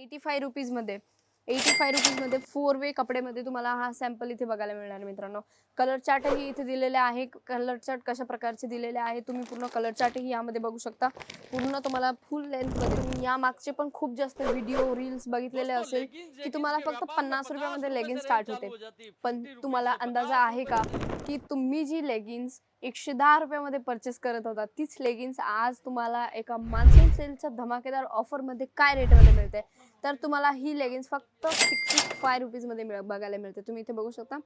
Eighty five रुपीजमध्ये eighty five रुपीजमध्ये four way कपड्यामध्ये तुम्हाला हा सॅम्पल इथे बघायला मिळणार मित्रांनो. कलर चार्टही इथे दिलेले आहे. कलर चार्ट कशा प्रकारचे दिलेले आहे तुम्ही पूर्ण कलर चार्टही यामध्ये बघू शकता. पूर्ण तुम्हाला फुल लेंथमध्ये तुम्ही या मागचे पण खूप जास्त व्हिडिओ रील्स बघितलेले असेल की तुम्हाला फक्त पन्नास रुपयामध्ये लेगिन्स स्टार्ट होते. पण तुम्हाला अंदाजा आहे का की तुम्ही जी लेगिन्स एकशे दहा रुपयामध्ये परचेस करत होता तीच लेगिन्स आज तुम्हाला एका मान्सून सेलच्या धमाकेदार ऑफरमध्ये काय रेटमध्ये मिळते? तर तुम्हाला ही लेगिन्स फक्त सिक्स्टी फाय रुपीजमध्ये मिळ बघायला मिळते. तुम्ही इथे बघू शकता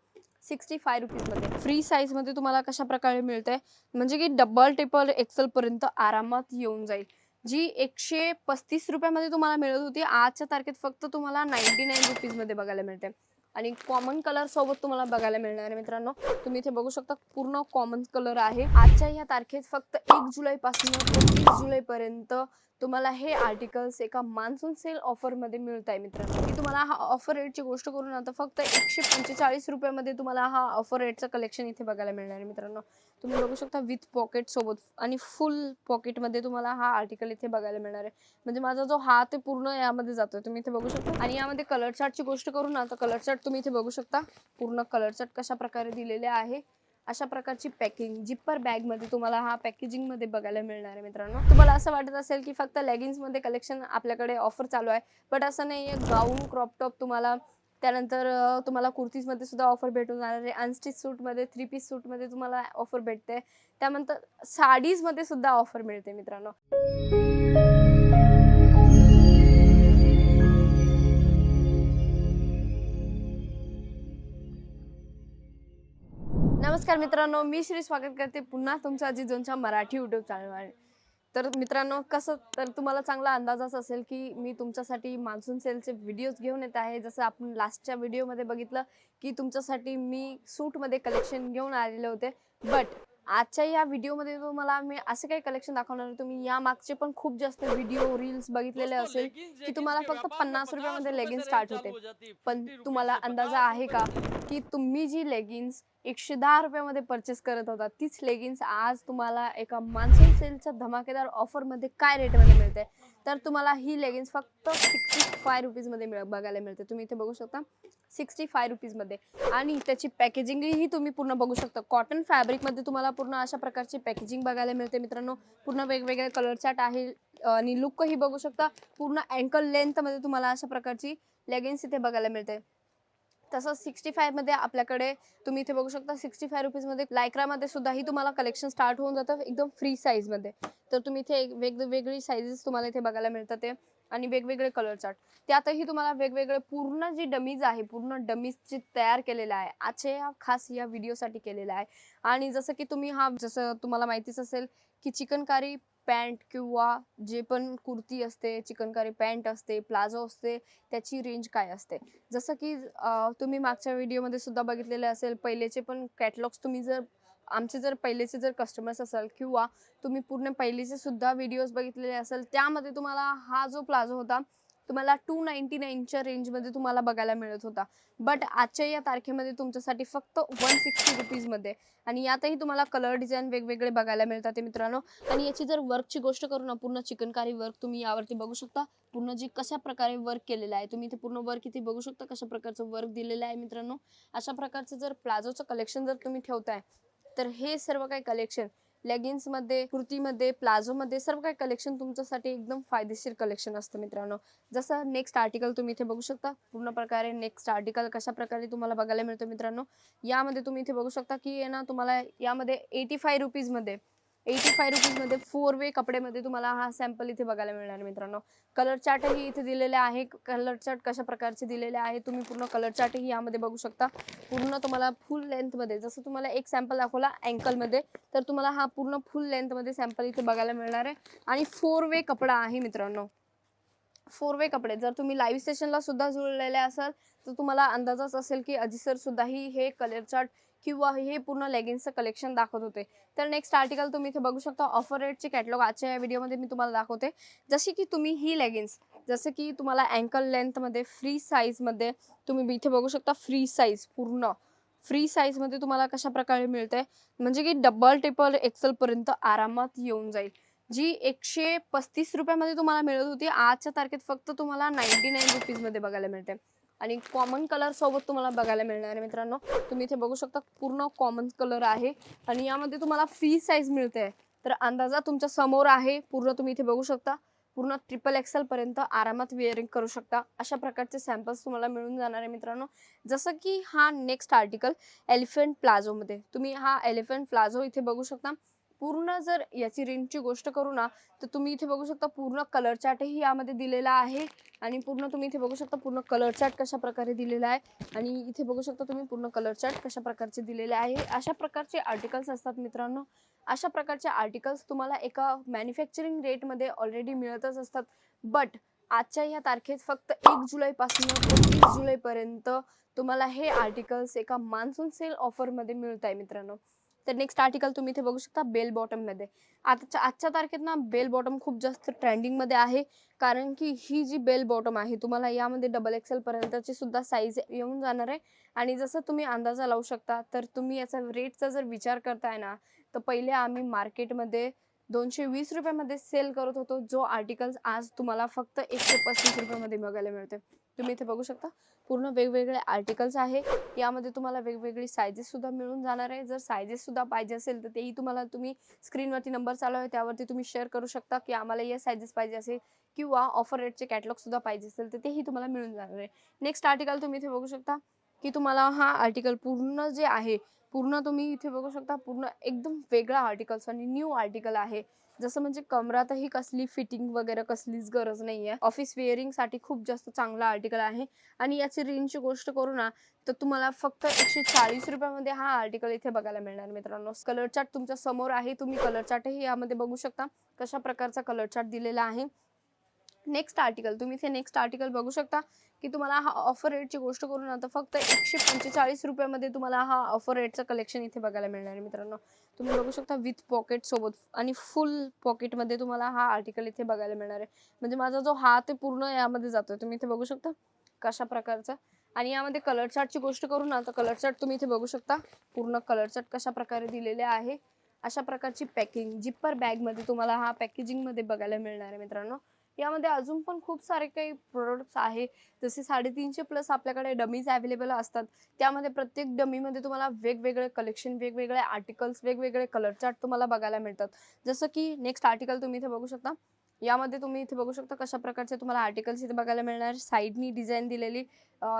सिक्स्टी फाय रुपीजमध्ये फ्री साईजमध्ये तुम्हाला कशा प्रकारे मिळते? म्हणजे की डबल टेबल एक्सेलपर्यंत आरामात येऊन जाईल. जी एकशे पस्तीस रुपयामध्ये तुम्हाला मिळत होती आजच्या तारखेत फक्त तुम्हाला नाईन्टी नाईन रुपीजमध्ये बघायला मिळते. आणि कॉमन कलर सोबत तुम्हाला बघायला मिळणार आहे मित्रांनो. तुम्ही इथे बघू शकता पूर्ण कॉमन कलर आहे. आजच्या ह्या तारखेत फक्त एक जुलै पासून तीस जुलै पर्यंत तुम्हाला हे आर्टिकल्स एका मान्सून सेल ऑफरमध्ये मिळत आहे मित्रांनो. मी तुम्हाला हा ऑफर रेटची गोष्ट करून आता फक्त एकशे पंचेचाळीस रुपयामध्ये तुम्हाला हा ऑफर रेटचं कलेक्शन इथे बघायला मिळणार आहे मित्रांनो. तुम्ही बघू शकता विथ पॉकेट सोबत. आणि फुल पॉकेटमध्ये तुम्हाला हा आर्टिकल इथे बघायला मिळणार आहे. म्हणजे माझा जो हात आहे पूर्ण यामध्ये जातोय. तुम्ही इथे बघू शकता. आणि यामध्ये कलर चार्टची गोष्ट करू ना तर कलर चार्ट तुम्ही इथे बघू शकता. पूर्ण कलर चार्ट कशा प्रकारे दिलेले आहे. अशा प्रकारची पॅकिंग जिप्पर बॅगमध्ये तुम्हाला हा पॅकेजिंगमध्ये बघायला मिळणार आहे मित्रांनो. तुम्हाला असं वाटत असेल की फक्त लेगिन्समध्ये कलेक्शन आपल्याकडे ऑफर चालू आहे. बट असं नाही आहे गाऊन क्रॉपटॉप तुम्हाला त्यानंतर तुम्हाला कुर्तीजमध्ये सुद्धा ऑफर भेटून जाणार आहे. अनस्टिच सूटमध्ये थ्री पीस सूटमध्ये तुम्हाला ऑफर भेटते. त्यानंतर साडीजमध्ये सुद्धा ऑफर मिळते मित्रांनो. नमस्कार मित्रांनो मी श्री स्वागत करते पुन्हा तुमच्या अजिजोनच्या मराठी युट्यूब चॅनलवर तर मित्रांनो कसं तर तुम्हाला चांगला अंदाजच असेल की मी तुमच्यासाठी मान्सून सेलचे व्हिडिओज घेऊन येत आहे. जसं आपण लास्टच्या व्हिडिओमध्ये बघितलं की तुमच्यासाठी मी सूटमध्ये कलेक्शन घेऊन आलेले होते. बट आजच्या या व्हिडिओमध्ये तुम्हाला मी असे काही कलेक्शन दाखवणार तुम्ही या मागचे पण खूप जास्त व्हिडिओ रील्स बघितलेले असेल की तुम्हाला फक्त पन्नास रुपयामध्ये लेगिन्स स्टार्ट होते. पण तुम्हाला अंदाजा आहे का? की तुम्ही जी लेगिन्स एकशे दहा रुपयामध्ये परचेस करत होता तीच लेगिन्स आज तुम्हाला एका मान्सून सेलच्या धमाकेदार ऑफरमध्ये काय रेटमध्ये मिळते? तर तुम्हाला ही लेगिन्स फक्त सिक्स्टी फाय रुपीजमध्ये मिळ बघायला मिळते. तुम्ही इथे बघू शकता सिक्स्टी फाय रुपीजमध्ये आणि त्याची पॅकेजिंगही तुम्ही पूर्ण बघू शकता. कॉटन फॅब्रिकमध्ये तुम्हाला पूर्ण अशा प्रकारची पॅकेजिंग बघायला मिळते मित्रांनो. पूर्ण वेगवेगळ्या कलरच्या चार्ट आहे आणि लुकही बघू शकता. पूर्ण अँकल लेंथमध्ये तुम्हाला अशा प्रकारची लेगिन्स इथे बघायला मिळते. तसंच सिक्स्टी मध्ये आपल्याकडे तुम्ही इथे बघू शकता सिक्स्टी फाय रुपीजमध्ये लायक्रामध्ये सुद्धाही तुम्हाला कलेक्शन स्टार्ट होऊन जातं एकदम फ्री साईजमध्ये तर तुम्ही इथे एक वेगवेगळी साईजेस तुम्हाला इथे बघायला मिळतात ते. आणि वेगवेगळे कलर चार्ट त्यातही तुम्हाला वेगवेगळे पूर्ण जी डमीज आहे पूर्ण डमीज जे तयार केलेलं आहे आजच्या या खास या व्हिडिओसाठी केलेला आहे. आणि जसं की तुम्ही हा जसं तुम्हाला माहितीच असेल की चिकनकारी पॅन्ट किंवा जे पण कुर्ती असते चिकनकारी पॅन्ट असते प्लाझो असते त्याची रेंज काय असते? जसं की तुम्ही मागच्या व्हिडिओमध्ये सुद्धा बघितलेले असेल पहिलेचे पण कॅटलॉग्स तुम्ही जर आमचे जर पहिलेचे जर कस्टमर्स असाल किंवा तुम्ही पूर्ण पहिलेचे सुद्धा व्हिडिओज बघितलेले असेल त्यामध्ये तुम्हाला हा जो प्लाझो होता तुम्हाला टू नाईन्टी नाईनच्या रेंजमध्ये तुम्हाला बघायला मिळत होता. बट आजच्या या तारखेमध्ये तुमच्यासाठी फक्त वन सिक्स्टी रुपीजमध्ये आणि यातही तुम्हाला कलर डिझाईन वेगवेगळे बघायला मिळतात ते मित्रांनो. आणि याची जर वर्कची गोष्ट करू ना पूर्ण चिकनकारी वर्क तुम्ही यावरती बघू शकता. पूर्ण जी कशा प्रकारे वर्क केलेलं आहे तुम्ही इथे पूर्ण वर्क इथे बघू शकता कशा प्रकारचं वर्क दिलेलं आहे मित्रांनो. अशा प्रकारचं जर प्लाझोचं कलेक्शन जर तुम्ही ठेवताय तर हे सर्व काही कलेक्शन लेगिन्समध्ये कुर्तीमध्ये प्लाझोमध्ये सर्व काही कलेक्शन तुमच्यासाठी एकदम फायदेशीर कलेक्शन असतं मित्रांनो. जसं नेक्स्ट आर्टिकल तुम्ही इथे बघू शकता. पूर्ण प्रकारे नेक्स्ट आर्टिकल कशा प्रकारे तुम्हाला बघायला मिळतो मित्रांनो. यामध्ये तुम्ही इथे बघू शकता की ना तुम्हाला यामध्ये एटी फाय रुपीजमध्ये एटी फाय रुपीजमध्ये फोर वे कपड्यामध्ये तुम्हाला हा सॅम्पल इथे बघायला मिळणार मित्रांनो. कलर चार्टही इथे दिलेले आहे. कलर चार्ट कशा प्रकारचे दिलेले आहे तुम्ही पूर्ण कलर चार्टही यामध्ये बघू शकता. पूर्ण तुम्हाला फुल लेंथमध्ये जसं तुम्हाला एक सॅम्पल दाखवला अँकलमध्ये तर तुम्हाला हा पूर्ण फुल लेंथमध्ये सॅम्पल इथे बघायला मिळणार आहे. आणि फोर वे कपडा आहे मित्रांनो. फोर वे कपडे जर तुम्ही लाईव्ह स्टेशनला सुद्धा जुळलेले असाल तर तुम्हाला अंदाजच असेल की अजी सर सुद्धाही हे कलर चार्ट किंवा हे पूर्ण लेगिन्सचं कलेक्शन दाखवत होते. तर नेक्स्ट आर्टिकल तुम्ही इथे बघू शकता. ऑफर रेटचे कॅटलॉग आजच्या या व्हिडिओमध्ये मी तुम्हाला दाखवते. जशी की तुम्ही ही लेगिन्स जसं की तुम्हाला अँकल लेंथमध्ये फ्री साईजमध्ये तुम्ही इथे बघू शकता फ्री साईज पूर्ण. फ्री साईजमध्ये तुम्हाला कशा प्रकारे मिळते म्हणजे की डबल टेबल एक्सेलपर्यंत आरामात येऊन जाईल. जी एकशे पस्तीस रुपयामध्ये तुम्हाला मिळत होती आजच्या तारखेत फक्त तुम्हाला नाईन्टी नाईन रुपीजमध्ये बघायला मिळते. आणि कॉमन कलर सोबत तुम्हाला बघायला मिळणार आहे मित्रांनो. तुम्ही इथे बघू शकता पूर्ण कॉमन कलर आहे. आणि यामध्ये तुम्हाला फ्री साईज मिळते तर अंदाजा तुमच्यासमोर आहे. पूर्ण तुम्ही इथे बघू शकता. पूर्ण ट्रिपल एक्सेल पर्यंत आरामात वेअरिंग करू शकता. अशा प्रकारचे सॅम्पल्स तुम्हाला मिळून जाणार आहे मित्रांनो. जसं की हा नेक्स्ट आर्टिकल एलिफंट प्लाझोमध्ये तुम्ही हा एलिफंट प्लाझो इथे बघू शकता. पूर्ण जर याची रेंटची गोष्ट करू ना तर तुम्ही इथे बघू शकता पूर्ण कलर चार्टही यामध्ये दिलेला आहे. आणि पूर्ण तुम्ही इथे बघू शकता पूर्ण कलर चार्ट कशा प्रकारे दिलेला आहे. आणि इथे बघू शकता तुम्ही पूर्ण कलर चार्ट कशा प्रकारचे दिलेले आहे. अशा प्रकारचे आर्टिकल्स असतात मित्रांनो. अशा प्रकारचे आर्टिकल्स तुम्हाला एका मॅन्युफॅक्चरिंग रेटमध्ये ऑलरेडी मिळतच असतात. बट आजच्या ह्या तारखेत फक्त एक जुलैपासून ते तीस जुलैपर्यंत तुम्हाला हे आर्टिकल्स एका मान्सून सेल ऑफरमध्ये मिळत आहे मित्रांनो. तर नेक्स्ट आर्टिकल तुम्ही इथे बघू शकता बेल बॉटममध्ये आताच्या आजच्या तारखेत ना बेल बॉटम खूप जास्त ट्रेंडिंगमध्ये आहे. कारण की ही जी बेल बॉटम आहे तुम्हाला यामध्ये डबल एक्सेल पर्यंतची सुद्धा साईज येऊन जाणार आहे. आणि जसं तुम्ही अंदाजा लावू शकता तर तुम्ही याचा रेटचा जर विचार करताय ना तर पहिले आम्ही मार्केटमध्ये दोनशे वीस रुपयामध्ये सेल करत होतो. जो आर्टिकल्स आज तुम्हाला फक्त एकशे पस्तीस रुपयामध्ये बघायला मिळते तुम्ही इथे बघू शकता. पूर्ण वेगवेगळे आर्टिकल्स आहे. यामध्ये तुम्हाला वेगवेगळी सायजेस सुद्धा मिळून जाणार आहे. जर सायजेस सुद्धा पाहिजे असेल तर तेही तुम्हाला तुम्ही स्क्रीनवरती नंबर चालू आहे त्यावरती तुम्ही शेअर करू शकता की आम्हाला या सायजेस पाहिजे असेल किंवा ऑफर रेटचे कॅटलॉग सुद्धा पाहिजे असेल तर तेही तुम्हाला मिळून जाणार आहे. नेक्स्ट आर्टिकल तुम्ही इथे बघू शकता की तुम्हाला हा आर्टिकल पूर्ण जे आहे पूर्ण तुम्ही इथे बघू शकता. पूर्ण एकदम वेगळा आर्टिकल्स आणि न्यू आर्टिकल आहे. जसं म्हणजे कमरातही कसली फिटिंग वगैरे कसलीच गरज नाही आहे ऑफिस वेअरिंगसाठी खूप जास्त चांगला आर्टिकल आहे. आणि याची रेंजची गोष्ट करू ना तर तुम्हाला फक्त एकशे चाळीस रुपयामध्ये हा आर्टिकल इथे बघायला मिळणार मित्रांनो. कलर चार्ट तुमच्यासमोर आहे तुम्ही कलर चार्टही यामध्ये बघू शकता कशा प्रकारचा कलर चार्ट दिलेला आहे. नेक्स्ट आर्टिकल तुम्ही इथे नेक्स्ट आर्टिकल बघू शकता की तुम्हाला हा ऑफर रेटची गोष्ट करू ना तर फक्त एकशे पंचेचाळीस रुपयामध्ये तुम्हाला हा ऑफर रेटचं कलेक्शन इथे बघायला मिळणार आहे मित्रांनो. तुम्ही बघू शकता विथ पॉकेट सोबत आणि फुल पॉकेटमध्ये तुम्हाला हा आर्टिकल इथे बघायला मिळणार आहे. म्हणजे माझा जो हात पूर्ण यामध्ये जातोय. तुम्ही इथे बघू शकता कशा प्रकारचा. आणि यामध्ये कलर चार्टची गोष्ट करू ना तर कलर चार्ट तुम्ही इथे बघू शकता. पूर्ण कलर चार्ट कशा प्रकारे दिलेले आहे. अशा प्रकारची पॅकिंग जिप्पर बॅगमध्ये तुम्हाला हा पॅकेजिंगमध्ये बघायला मिळणार आहे मित्रांनो. यामध्ये अजून पण खूप सारे काही प्रोडक्ट्स आहे. जसे साडेतीनशे प्लस आपल्याकडे डमीज अवेलेबल असतात. त्यामध्ये प्रत्येक डमीमध्ये तुम्हाला वेगवेगळे कलेक्शन वेगवेगळे आर्टिकल्स वेगवेगळे कलर चार्ट तुम्हाला बघायला मिळतात. जसं की नेक्स्ट आर्टिकल तुम्ही इथे बघू शकता. यामध्ये तुम्ही इथे बघू शकता कशा प्रकारचे तुम्हाला आर्टिकल्स इथे बघायला मिळणार. साईडनी डिझाईन दिलेली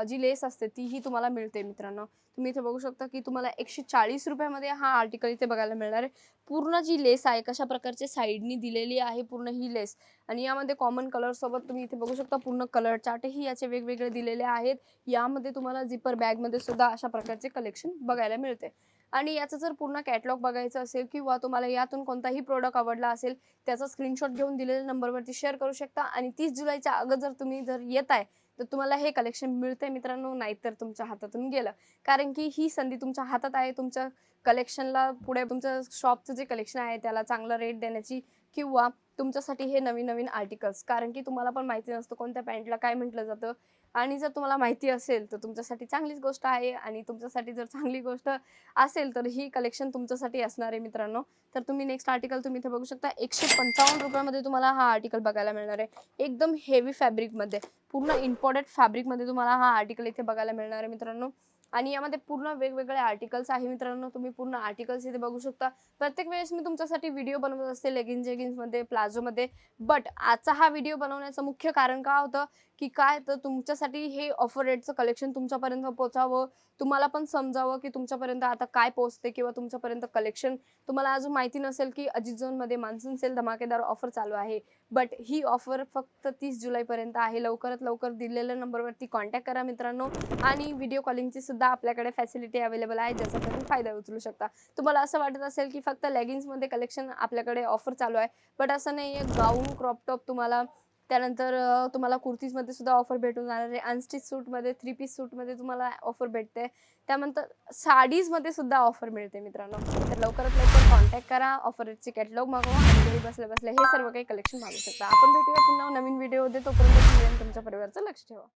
जी लेस असते तीही तुम्हाला मिळते मित्रांनो. तुम्ही इथे बघू शकता की तुम्हाला एकशे चाळीस रुपयामध्ये हा आर्टिकल इथे बघायला मिळणार आहे. पूर्ण जी लेस आहे कशा प्रकारचे साईडनी दिलेली आहे पूर्ण ही लेस आणि यामध्ये कॉमन कलर सोबत तुम्ही इथे बघू शकता पूर्ण कलर चार्टही याचे वेगवेगळे दिलेले आहेत. यामध्ये तुम्हाला झिपर बॅगमध्ये सुद्धा अशा प्रकारचे कलेक्शन बघायला मिळते. आणि याचं जर पूर्ण कॅटलॉग बघायचं असेल किंवा तुम्हाला यातून कोणताही प्रोडक्ट आवडला असेल त्याचा स्क्रीनशॉट घेऊन दिलेल्या नंबरवरती शेअर करू शकता. आणि तीस जुलैच्या अगोदर जर तुम्ही जर येत आहे तर तुम्हाला हे कलेक्शन मिळतंय मित्रांनो नाहीतर तुमच्या हातातून गेलं. कारण की ही संधी तुमच्या हातात आहे तुमच्या कलेक्शनला पुढे तुमचं शॉपचं जे कलेक्शन आहे त्याला चांगला रेट देण्याची किंवा तुमच्यासाठी हे नवीन नवीन आर्टिकल्स कारण की तुम्हाला पण माहिती नसतं कोणत्या पॅन्टला काय म्हटलं जातं. आणि जर तुम्हाला माहिती असेल तर तुमच्यासाठी चांगलीच गोष्ट आहे आणि तुमच्यासाठी जर चांगली गोष्ट असेल तर ही कलेक्शन तुमच्यासाठी असणार आहे मित्रांनो. तर तुम्ही नेक्स्ट आर्टिकल तुम्ही इथे बघू शकता. एकशे पंचावन्न रुपयामध्ये तुम्हाला हा आर्टिकल बघायला मिळणार आहे. एकदम हेवी फॅब्रिकमध्ये पूर्ण इम्पॉर्टंट फॅब्रिकमध्ये तुम्हाला हा आर्टिकल इथे बघायला मिळणार आहे मित्रांनो. आणि यामध्ये पूर्ण वेगवेगळे आर्टिकल्स आहे. मित्रांनो तुम्ही पूर्ण आर्टिकल्स इथे बघू शकता. प्रत्येक वेळेस मी तुमच्यासाठी व्हिडिओ बनवत असते लेगिन्स जेगिन्समध्ये प्लाझोमध्ये बट आजचा हा व्हिडिओ बनवण्याचं मुख्य कारण का होतं? की काय? तर तुमच्यासाठी हे ऑफर रेटचं कलेक्शन तुमच्यापर्यंत पोचावं तुम्हाला पण समजावं की तुमच्यापर्यंत आता काय पोहोचते किंवा तुमच्यापर्यंत कलेक्शन तुम्हाला अजून माहिती नसेल की अजित झोनमध्ये मान्सून सेल धमाकेदार ऑफर चालू आहे. बट ही ऑफर फक्त तीस जुलैपर्यंत आहे. लवकरात लवकर दिलेल्या नंबरवरती कॉन्टॅक्ट करा मित्रांनो. आणि व्हिडिओ कॉलिंगची सुद्धा आपल्याकडे फॅसिलिटी अवेलेबल आहे ज्याचा तुम्ही फायदा उचलू शकता. तुम्हाला असं वाटत असेल की फक्त लेगिन्समध्ये कलेक्शन आपल्याकडे ऑफर चालू आहे बट असं नाही आहे गाऊन क्रॉपटॉप तुम्हाला त्यानंतर तुम्हाला कुर्तीजमध्ये सुद्धा ऑफर भेटून जाणार आहे. अनस्टिच सूटमध्ये थ्री पीस सूटमध्ये तुम्हाला ऑफर भेटते. त्यानंतर साडीजमध्ये सुद्धा ऑफर मिळते मित्रांनो. तर लवकरात लवकर कॉन्टॅक्ट करा ऑफरचे कॅटलॉग मागवा आणि घरी बसल्या बसल्या हे सर्व काही कलेक्शन मागू शकता. आपण भेटूया पुन्हा नवीन व्हिडिओ दे तोपर्यंत तुमच्या परिवाराचं लक्ष ठेवा.